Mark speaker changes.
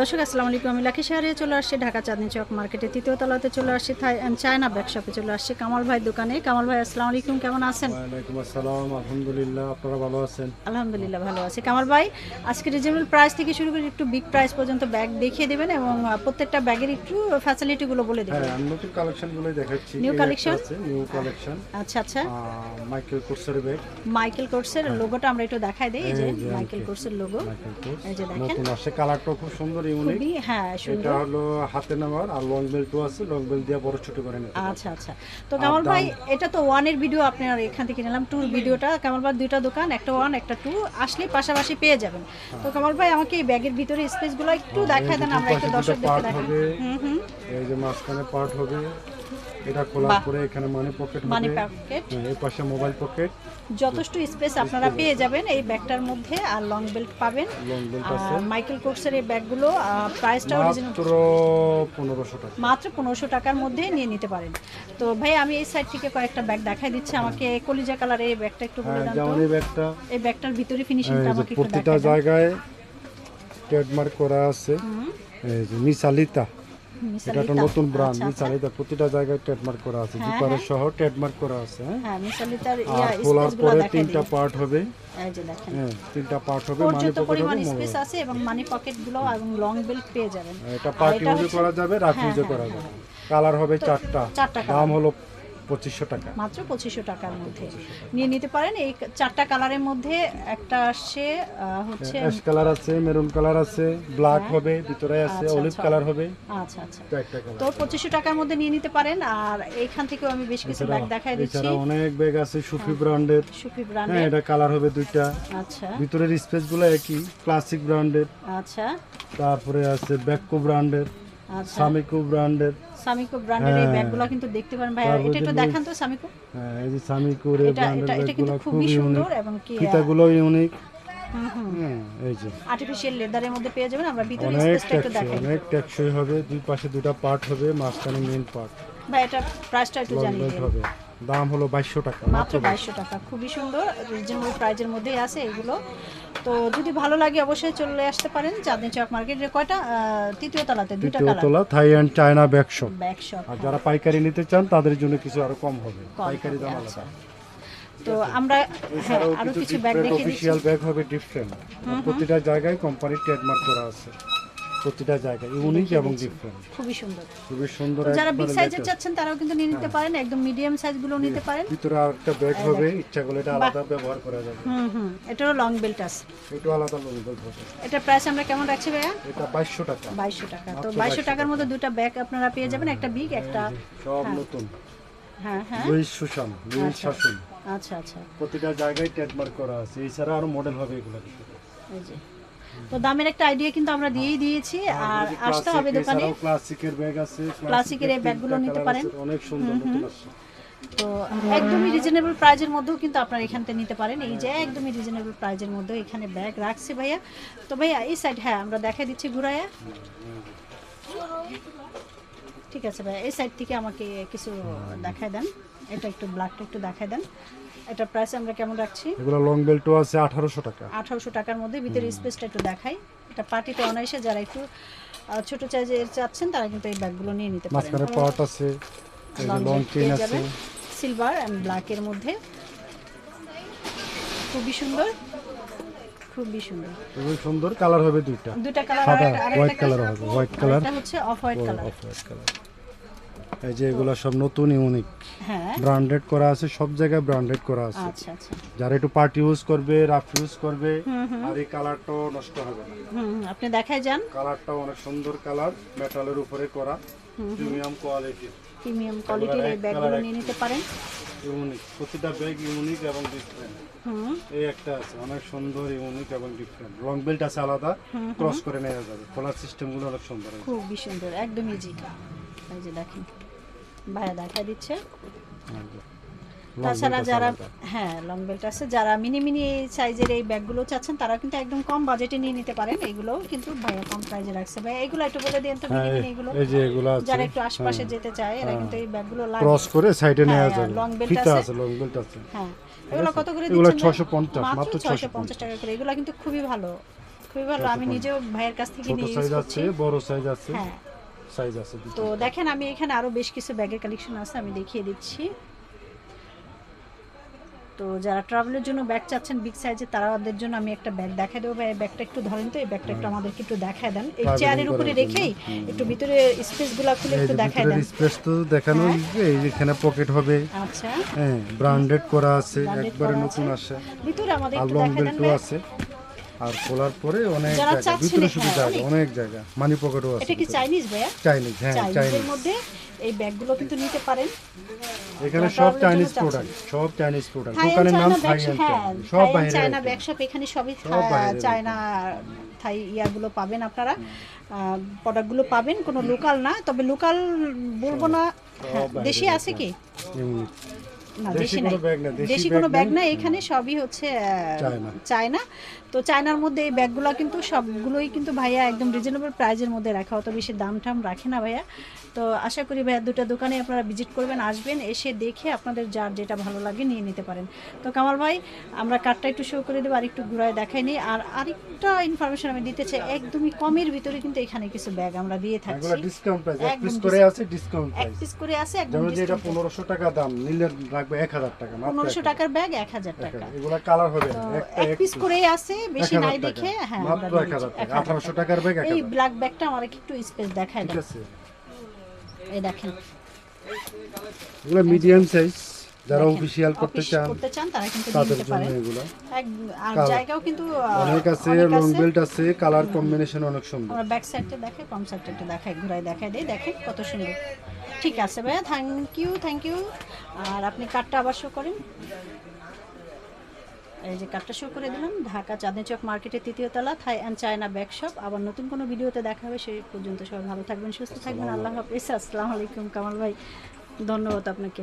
Speaker 1: দর্শক আসসালামু আলাইকুম। আমি লাখি শহরে চলে আসছি ঢাকা চাঁদনি চক মার্কেটে তৃতীয় তলাতে চলে আসছি থাই অ্যান্ড চায়না ব্যাগ শপে চলে আসছি কামাল ভাই দোকানে। কামাল ভাই আসসালামু আলাইকুম কেমন আছেন?
Speaker 2: ওয়ালাইকুম আসসালাম আলহামদুলিল্লাহ আপনারা ভালো আছেন?
Speaker 1: আলহামদুলিল্লাহ ভালো আছি। কামাল ভাই আজকে রিজনেবল প্রাইস থেকে শুরু করে একটু বিগ প্রাইস পর্যন্ত ব্যাগ দেখিয়ে দেবেন এবং প্রত্যেকটা ব্যাগের একটু ফ্যাসিলিটিগুলো বলে দেবেন।
Speaker 2: হ্যাঁ নতুন কালেকশনগুলোই দেখাচ্ছি।
Speaker 1: Collection?
Speaker 2: আছে নিউ কালেকশন
Speaker 1: আচ্ছা আচ্ছা।
Speaker 2: মাইকেল কোর্সের ব্যাগ
Speaker 1: মাইকেল কোর্সের লোগোটা আমরা একটু দেখাই দিই এই যে মাইকেল কোর্সের লোগো এই যে দেখেন।
Speaker 2: নতুন আসছে কালারটাও খুব সুন্দর ইউনিক
Speaker 1: হ্যাঁ
Speaker 2: এটা হলো হাতে নেওয়ার আর লং বেল্টও আছে লং বেল দিয়ে বড় ছোট করে নিতে
Speaker 1: আচ্ছা আচ্ছা। তো কামাল ভাই এটা তো ওয়ানের ভিডিও আপনার এখান থেকে নিলাম ট্যুর ভিডিওটা কামাল ভাই দুইটা দোকান একটা ওয়ান একটা টু আসলে পাশাপাশি পেয়ে যাবেন। তো কামাল ভাই আমাকে এই ব্যাগের ভিতরে স্পেসগুলো একটু দেখায় দেন আমরা একটু দর্শকদেরকে দেখাই। হুম হুম।
Speaker 2: এই যে মাঝখানে পার্ট হবে। এটা খোলার। পরে এখানে মানি পকেট
Speaker 1: মানি পকেট
Speaker 2: হ্যাঁ, এই পাশে মোবাইল পকেট
Speaker 1: যথেষ্ট স্পেস আপনারা পেয়ে যাবেন এই ব্যাগটার মধ্যে আর লং বেল্ট পাবেন।
Speaker 2: লং বেল্ট আছে।
Speaker 1: মাইকেল কোর্সের এই ব্যাগগুলো প্রাইসটাও
Speaker 2: মাত্র পনেরোশো টাকা।
Speaker 1: মাত্র পনেরোশো টাকার মধ্যে নিয়ে নিতে পারেন। তো ভাই আমি এই সাইড থেকে কয়েকটা ব্যাগ দেখাই দিচ্ছি। আমাকে কলিজা কালারের এই ব্যাগটা একটু বলে
Speaker 2: হ্যাঁ যেমন এই ব্যাগটা।
Speaker 1: এই ব্যাগটার ভিতরে ফিনিশিংটা আমাকে একটু
Speaker 2: প্রতিটা
Speaker 1: দেখাই দেন।
Speaker 2: জায়গায় ট্রেডমার্ক করা আছে। এই যে মিসালিতা
Speaker 1: মিস
Speaker 2: এটা একটা নতুন ব্র্যান্ড
Speaker 1: আচ্ছা, আচ্ছা।
Speaker 2: প্রতিটা জায়গায় ট্রেডমার্ক করা আছে।
Speaker 1: হ্যাঁ,
Speaker 2: জিপারের সহ ট্রেডমার্ক করা আছে হ্যাঁ?
Speaker 1: হ্যাঁ মিসালিতার ইয়া
Speaker 2: আর খোলার
Speaker 1: স্পেসগুলো
Speaker 2: পরে তিনটা পার্ট হবে।
Speaker 1: এই যে দেখেন।
Speaker 2: হ্যাঁ তিনটা পার্ট হবে মানি
Speaker 1: পর্যাপ্ত
Speaker 2: পকেট হবে
Speaker 1: স্পেস আছে এবং মানি পকেটগুলো এবং লং বেল্ট পেয়ে যাবেন।
Speaker 2: এটা পার্টি
Speaker 1: এটা
Speaker 2: করা যাবে রাফ
Speaker 1: হ্যাঁ, হ্যাঁ,
Speaker 2: করা
Speaker 1: হ্যাঁ,
Speaker 2: যাবে কালার হবে চারটা। দাম হলো পঁচিশশো টাকা।
Speaker 1: মাত্র পঁচিশশো টাকার মধ্যে। নিয়ে নিতে পারেন এই চারটা কালারের মধ্যে একটা আসছে হচ্ছে
Speaker 2: অ্যাশ কালার আছে মেরুন কালার আছে ব্ল্যাক হবে ভিতরে আছে
Speaker 1: আচ্ছা,
Speaker 2: অলিভ
Speaker 1: আচ্ছা।
Speaker 2: কালার হবে।
Speaker 1: আচ্ছা আচ্ছা। তো পঁচিশশো টাকার মধ্যে নিয়ে নিতে পারেন আর এইখান থেকেও আমি বেশ কিছু ব্যাগ দেখাই দিচ্ছি।
Speaker 2: এছাড়া অনেক ব্যাগ আছে সুফি ব্র্যান্ডের।
Speaker 1: সুফি
Speaker 2: হ্যাঁ
Speaker 1: ব্র্যান্ডের।
Speaker 2: এটা কালার হবে দুইটা।
Speaker 1: আচ্ছা।
Speaker 2: ভিতরের স্পেসগুলো একই ক্লাসিক ব্র্যান্ডের।
Speaker 1: আচ্ছা।
Speaker 2: তারপরে আছে ব্যাককো ব্র্যান্ডের। সামিকো ব্র্যান্ডের।
Speaker 1: সামিকো ব্র্যান্ডের এই
Speaker 2: হ্যাঁ।
Speaker 1: ব্যাগগুলো কিন্তু দেখতে পারেন ভাই। এটা একটু দেখান। তো সামিকো।
Speaker 2: হ্যাঁ এই যে সামিকোর এই
Speaker 1: এটা
Speaker 2: ব্র্যান্ডের
Speaker 1: এটা এটা কিন্তু খুবই সুন্দর এবং কি
Speaker 2: ফিতাগুলো ইউনিক
Speaker 1: আর্টিফিশিয়াল লেদারের মধ্যে পেয়ে যাবেন। আমরা ভিতরে স্পেসটা একটু দেখাই।
Speaker 2: অনেক টেকসই হবে। দুই পাশে দুটা পার্ট হবে মাঝখানে মেইন পার্ট
Speaker 1: ভাই এটা প্রাইসটা একটু জানিয়ে দিন।
Speaker 2: দাম হলো বাইশশো টাকা
Speaker 1: মাত্র বাইশশো টাকা। খুবই সুন্দর রিজনেবল প্রাইজের মধ্যেই আছে এগুলো। তো যদি ভালো লাগে অবশ্যই চলে আসতে পারেন চাঁদনি চক যে কয়টা? তৃতীয় তলাতে দুটো
Speaker 2: তৃতীয় তলা Thai and China bag shop.
Speaker 1: Bag shop
Speaker 2: আর যারা পাইকারি নিতে চান তাদের জন্য কিছু আরও কম হবে। পাইকারি দাম
Speaker 1: হবে,
Speaker 2: আলাদা।
Speaker 1: আচ্ছা। তো আমরা হ্যাঁ আরও
Speaker 2: কিছু
Speaker 1: ব্যাগ দিচ্ছি
Speaker 2: অফিসিয়াল ব্যাগ হবে ডিফারেন্ট প্রতিটা জায়গায় কোম্পানির ট্রেডমার্ক করা আছে। প্রতিটা জায়গায় ইউনিক এবং ডিফারেন্ট
Speaker 1: খুবই সুন্দর।
Speaker 2: খুবই সুন্দর
Speaker 1: যারা বিগ সাইজের চাচ্ছেন তারাও কিন্তু নিয়ে নিতে পারেন একদম মিডিয়াম সাইজগুলো নিতে পারেন।
Speaker 2: ভিতরে একটা ব্যাগ হবে ইচ্ছা করলে এটা আলাদা ব্যবহার করা যাবে।
Speaker 1: হুম হুম এটারও লং বেল্ট আছে।
Speaker 2: আলাদা লোন হবে।
Speaker 1: এটার প্রাইস আমরা কেমন রাখছি ভাইয়া?
Speaker 2: এটা বাইশশো টাকা।
Speaker 1: বাইশশো টাকা। তো বাইশশো টাকার মধ্যে দুটো ব্যাগ আপনারা পেয়ে যাবেন একটা বিগ একটা
Speaker 2: সব নতুন।
Speaker 1: হ্যাঁ হ্যাঁ।
Speaker 2: লুইস সুশান লুইস শাসন।
Speaker 1: আচ্ছা আচ্ছা।
Speaker 2: প্রতিটা জায়গায় ট্রেডমার্ক করা আছে। এছাড়া আরও মডেল হবে এগুলো।
Speaker 1: এই যে। তো দামের একটা আইডিয়া কিন্তু আমরা দিয়েই দিয়েছি। আর আসতে হবে দোকানে।
Speaker 2: ক্লাসিকের ব্যাগ আছে
Speaker 1: ক্লাসিকের এই ব্যাগগুলো নিতে পারেন।
Speaker 2: অনেক সুন্দর
Speaker 1: তো একদমই রিজনেবল প্রাইজের মধ্যেও কিন্তু আপনারা এখান থেকে নিতে পারেন। এই যে একদমই রিজনেবল প্রাইজের মধ্যেও এখানে ব্যাগ রাখছে ভাইয়া। তো ভাইয়া এই সাইড হ্যাঁ আমরা দেখাই দিচ্ছি ঘুরাইয়া। ঠিক আছে ভাই এই সাইড থেকে আমাকে কিছু দেখায় দেন। এটা একটু ব্ল্যাকটা একটু দেখায় দেন। এটা প্রাইস আমরা কেমন রাখছি?
Speaker 2: এগুলো লং বেল্টও আছে আঠারোশো টাকা।
Speaker 1: আঠারোশো টাকার মধ্যে ভিতরে স্পেসটা একটু দেখাই। এটা পার্টিতে অনায়াসে যারা একটু ছোট সাইজের চাচ্ছেন তারা কিন্তু এই ব্যাগগুলো নিয়ে নিতে পারেন।
Speaker 2: মাঝখানে পার্ট আছে লং চেইন আছে।
Speaker 1: সিলভার অ্যান্ড ব্ল্যাকের মধ্যে। খুবই সুন্দর। খুবই সুন্দর।
Speaker 2: খুবই সুন্দর কালার হবে দুইটা।
Speaker 1: দুটা কালার
Speaker 2: হোয়াইট কালার হবে। হোয়াইট কালার
Speaker 1: এটা হচ্ছে off white colour
Speaker 2: off white colour এই যে এগুলো সব নতুন ইউনিক ব্র্যান্ডেড করা আছে সব জায়গায় ব্র্যান্ডেড করা আছে।
Speaker 1: আচ্ছা আচ্ছা।
Speaker 2: যারা একটু পার্টি ইউজ করবে রাফ ইউজ করবে আর এই কালারটাও নষ্ট হবে না।
Speaker 1: আপনি দেখাই যান।
Speaker 2: কালারটাও অনেক সুন্দর কালার মেটালের উপরে করা প্রিমিয়াম কোয়ালিটির
Speaker 1: প্রিমিয়াম কোয়ালিটির এই ব্যাগগুলো নিয়ে নিতে পারেন।
Speaker 2: ইউনিক প্রতিটা ব্যাগ ইউনিক এবং ডিফারেন্ট এই একটা আছে অনেক সুন্দর ইউনিক এবং ডিফারেন্ট লং বেল্ট আছে আলাদা ক্রস করে নেওয়া যাবে। খোলার সিস্টেমগুলো অনেক সুন্দর।
Speaker 1: খুবই সুন্দর একদম ইজি এই যে দেখেন ভাইয়া দেখা দিচ্ছে। তাছাড়া যারা হ্যাঁ লং বেল্ট আছে। যারা মিনি মিনি সাইজের এই ব্যাগগুলো চাচ্ছেন তারা কিন্তু একদম কম বাজেটে নিয়ে নিতে পারেন। এগুলো কিন্তু ভাইয়া কম প্রাইজে রাখছে। ভাই এগুলো একটু বলে দিন তো মিনি
Speaker 2: হ্যাঁ
Speaker 1: মিনি এগুলো।
Speaker 2: এই যে এগুলো আছে
Speaker 1: যারা একটু আশপাশে যেতে চায় এরা কিন্তু এই ব্যাগগুলো লাগে।
Speaker 2: ক্রস করে সাইডে
Speaker 1: হ্যাঁ,
Speaker 2: নেওয়া
Speaker 1: হ্যাঁ,
Speaker 2: যাবে।
Speaker 1: long belt আছে।
Speaker 2: লং বেল্ট আছে।
Speaker 1: হ্যাঁ এগুলো কত করে
Speaker 2: এগুলো
Speaker 1: দিচ্ছেন ভাই?
Speaker 2: 650, মাত্র
Speaker 1: ছয়শো পঞ্চাশ টাকা করে। এগুলো কিন্তু খুবই ভালো। খুবই ভালো। আমি নিজেও ভাইয়ের কাছ থেকে নিয়ে ইউজ করছি।
Speaker 2: বড় সাইজ আছে।
Speaker 1: হ্যাঁ।
Speaker 2: সাইজ আছে
Speaker 1: তো দেখেন আমি এখানে আরও বেশ কিছু ব্যাগের কালেকশন আছে আমি দেখিয়ে দিচ্ছি। তো যারা ট্রাভেলের জন্য ব্যাগ চাচ্ছেন বিগ সাইজের তারাদের জন্য আমি একটা ব্যাগ দেখা দেবো। ভাই এই ব্যাগটা একটু ধরেন তো এই ব্যাগটা একটু আমাদেরকে একটু দেখায় দেন। এই চেয়ারের উপরে রেখেই একটু ভিতরে স্পেসগুলো খুলে একটু দেখায় দেন।
Speaker 2: স্পেস তো দেখানো
Speaker 1: হ্যাঁ।
Speaker 2: এই যে এখানে পকেট হবে।
Speaker 1: আচ্ছা।
Speaker 2: হ্যাঁ ব্র্যান্ডেড করা আছে একবারে নতুন
Speaker 1: আছে।
Speaker 2: আসে।
Speaker 1: ভিতরে আমাদের একটু দেখায় দেন
Speaker 2: আছে। আর খোলার পরে অনেক জায়গা ভিতরে শুধু জায়গা
Speaker 1: অনেক।
Speaker 2: জায়গা মানি পকেটও আছে
Speaker 1: এটা কি চাইনিজ ভাইয়া
Speaker 2: চাইনিজ হ্যাঁ চাইনিজ
Speaker 1: মধ্যে এই ব্যাগগুলো কিন্তু নিতে পারেন।
Speaker 2: এখানে সব চাইনিজ প্রোডাক্ট সব চাইনিজ প্রোডাক্ট দোকানের নাম
Speaker 1: হ্যাঁ
Speaker 2: সব বাইরে
Speaker 1: চায়না ব্যাগ শপ এখানে সবই চায়না থাই ইয়াগুলো পাবেন আপনারা। প্রোডাক্টগুলো পাবেন কোনো লোকাল না তবে লোকাল বলব না। হ্যাঁ, দেশি আছে কি? না
Speaker 2: দেশি
Speaker 1: নাই।
Speaker 2: দেশি
Speaker 1: কোনো ব্যাগ না এখানে সবই হচ্ছে
Speaker 2: চায়না।
Speaker 1: তো চায়নার মধ্যে এই ব্যাগগুলো কিন্তু সবগুলোই কিন্তু ভাইয়া একদম রিজনেবল প্রাইজের মধ্যে রাখা অত বেশি দাম টাম রাখে না ভাইয়া। তো আশা করি ভাইয়া দুটো দোকানে আপনারা ভিজিট করবেন আসবেন এসে দেখে আপনাদের যার যেটা ভালো লাগে নিয়ে নিতে পারেন। তো কামাল ভাই আমরা কার্ডটা একটু শো করে দেবো আর একটু ঘুরায় দেখাই নিই। আর আরেকটা ইনফরমেশন আমি দিতে চাই একদমই কমের ভিতরে কিন্তু এখানে কিছু ব্যাগ আমরা দিয়ে থাকছি।
Speaker 2: ডিসকাউন্ট প্রাইস এক পিস করে আছে ডিসকাউন্ট
Speaker 1: এক পিস করে আছে একদম
Speaker 2: টাকা দাম নিলে এক হাজার টাকা মাত্র
Speaker 1: পনেরোশো
Speaker 2: 1000
Speaker 1: টাকার ব্যাগ এক হাজার টাকা।
Speaker 2: এগুলা কালার হবে
Speaker 1: এক পিস। করেই আছে বেশি নাই দেখে হ্যাঁ
Speaker 2: মাত্র
Speaker 1: আমরা
Speaker 2: এক হাজার
Speaker 1: নিয়েছি,
Speaker 2: টাকা। 1800 টাকার ব্যাগ
Speaker 1: এই ব্ল্যাক ব্যাগটা আমার একটু স্পেস দেখায়
Speaker 2: ঠিক আছে।
Speaker 1: এই দেখেন।
Speaker 2: এগুলা মিডিয়াম সাইজ যারা অফিসিয়াল করতে চান তাদের জন্য এগুলো। অনেক আছে লং বেল্ট আছে কালার কম্বিনেশন অনেক সুন্দর।
Speaker 1: আমরা ব্যাক সাইডটা দেখে কম সাইডটা একটু দেখাই ঘুরাই দেখাই দেই দেখেন কত সুন্দর। ঠিক আছে ভাইয়া থ্যাংক ইউ থ্যাংক ইউ আর আপনি কার্ডটা আবার শো করেন। এই যে কার্ডটা শো করে দিলাম ঢাকা চাঁদনি চক মার্কেটের তৃতীয় তলা Thai and China bag shop আবার নতুন কোনো ভিডিওতে দেখা হবে সেই পর্যন্ত সবাই ভালো থাকবেন সুস্থ থাকবেন আল্লাহ হাফিজ। আসসালামু আলাইকুম কামাল ভাই। ধন্যবাদ আপনাকে।